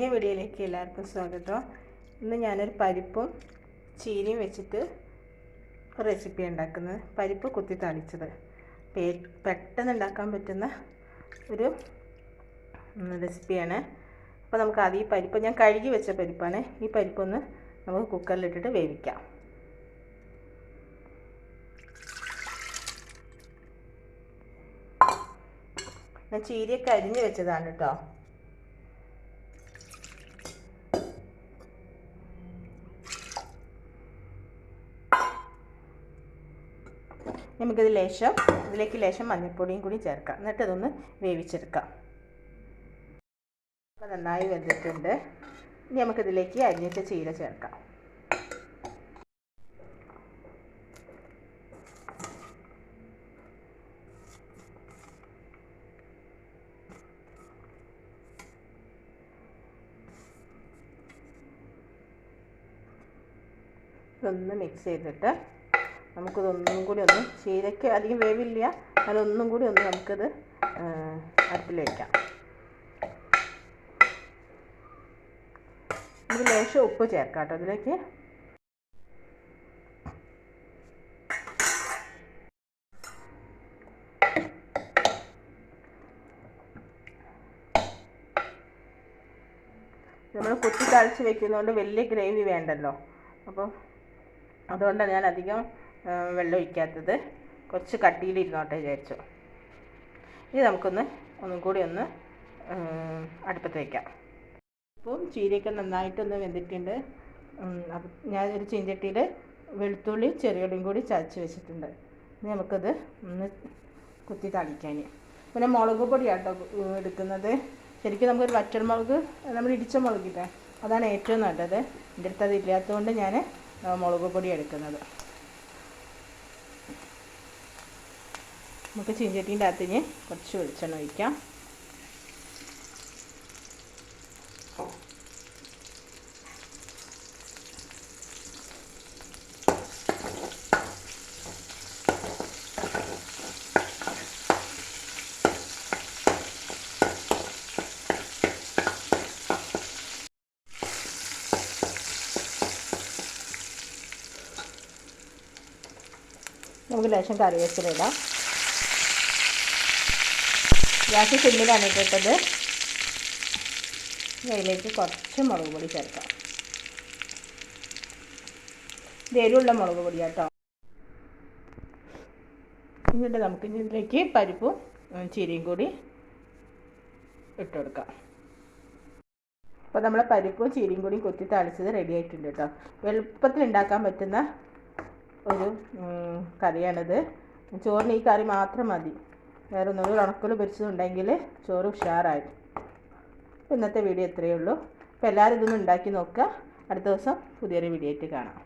പുതിയ വീഡിയോയിലേക്ക് എല്ലാവർക്കും സ്വാഗതം. ഇന്ന് ഞാനൊരു പരിപ്പും ചീനിയും വെച്ചിട്ട് റെസിപ്പി ഉണ്ടാക്കുന്നത്. പരിപ്പ് കുത്തി തളിച്ചത്. പെട്ടെന്ന് ഉണ്ടാക്കാൻ പറ്റുന്ന ഒരു റെസിപ്പിയാണ് അപ്പോൾ നമുക്ക് ആദ്യം ഈ പരിപ്പ് ഞാൻ കഴുകി വെച്ച പരിപ്പാണ്. ഈ പരിപ്പൊന്ന് നമുക്ക് കുക്കറിലിട്ടിട്ട് വേവിക്കാം. ഞാൻ ചീരയൊക്കെ അരിഞ്ഞ് വെച്ചതാണ് കേട്ടോ നമുക്കിത് ലേശം ഇതിലേക്ക് ലേശം മഞ്ഞൾപ്പൊടിയും കൂടി ചേർക്കാം. എന്നിട്ട് ഇതൊന്ന് വേവിച്ചെടുക്കാം. അപ്പോൾ നന്നായി വെന്തിട്ടുണ്ട്. ഇനി നമുക്കിതിലേക്ക് അരിഞ്ഞിട്ട് ചീര ചേർക്കാം. ഇതൊന്ന് മിക്സ് ചെയ്തിട്ട് നമുക്കിതൊന്നും കൂടി ഒന്ന് ചീരയ്ക്ക് അധികം വേവില്ല. അതൊന്നും കൂടി ഒന്ന് നമുക്കിത് അടുപ്പിൽ വയ്ക്കാം ഇത് ലേശം ഉപ്പ് ചേർക്കാം കേട്ടോ നമ്മൾ കുത്തി തളിച്ച് വെക്കുന്നതുകൊണ്ട് വലിയ ഗ്രേവി വേണ്ടല്ലോ. അപ്പോൾ അതുകൊണ്ടാണ് ഞാൻ അധികം വെള്ളം ഒഴിക്കാത്തത് കുറച്ച് കട്ടിയിലിരുന്നോട്ടെ വിചാരിച്ചു. ഇനി നമുക്കൊന്ന് ഒന്നും കൂടി ഒന്ന് അടുപ്പത്ത് വയ്ക്കാം ഉപ്പും ചീരയൊക്കെ നന്നായിട്ടൊന്ന് വെന്തിട്ടുണ്ട്. ഞാൻ ഒരു ചീഞ്ചട്ടിയിൽ വെളുത്തുള്ളി ചെറിയുള്ളിയും കൂടി ചതച്ച് വെച്ചിട്ടുണ്ട്. ഇനി നമുക്കത് ഒന്ന് കുത്തി തളിക്കാൻ പിന്നെ മുളക് പൊടിയാട്ടോ എടുക്കുന്നത്. ശരിക്കും നമുക്കൊരു വറ്റൽമുളക് നമ്മൾ ഇടിച്ച മുളകില്ലേ? അതാണ് ഏറ്റവും നല്ലത്. എന്റെ അടുത്ത് അത് ഇല്ലാത്തതുകൊണ്ട് ഞാൻ മുളക് പൊടി എടുക്കുന്നത്. നമുക്ക് ചീഞ്ചട്ടീന്റെ അകത്തിന് കുറച്ച് വെളിച്ചെണ്ണ ഒഴിക്കാം. നമുക്ക് ലേശം കറിവേപ്പില ഇടാം. ഗ്യാസ് സിമ്മിലാണ് ഇട്ടിട്ടത്. അതിലേക്ക് കുറച്ച് മുളക് പൊടി ചേർക്കാം. ഇത് മുളക് പൊടി കേട്ടോ എന്നിട്ട് നമുക്ക് ഇതിലേക്ക് പരിപ്പും ചീരയും കൂടി ഇട്ട് കൊടുക്കാം. അപ്പോൾ നമ്മൾ പരിപ്പും ചീരയും കൂടി കൊത്തി തളിച്ചത് റെഡി ആയിട്ടുണ്ട് കേട്ടോ. എളുപ്പത്തിൽ ഉണ്ടാക്കാൻ പറ്റുന്ന ഒരു കറിയാണിത്. ചോറിന് ഈ കറി മാത്രം മതി. വേറെ ഒന്നും ഉണക്കൽ പൊരിച്ചതുണ്ടെങ്കിൽ ചോറ് ഉഷാറായി. ഇന്നത്തെ വീഡിയോ ഇത്രയേ ഉള്ളൂ. അപ്പോൾ എല്ലാവരും ഇതൊന്നും ഉണ്ടാക്കി നോക്കുക. അടുത്ത ദിവസം പുതിയൊരു വീഡിയോ ആയിട്ട് കാണാം.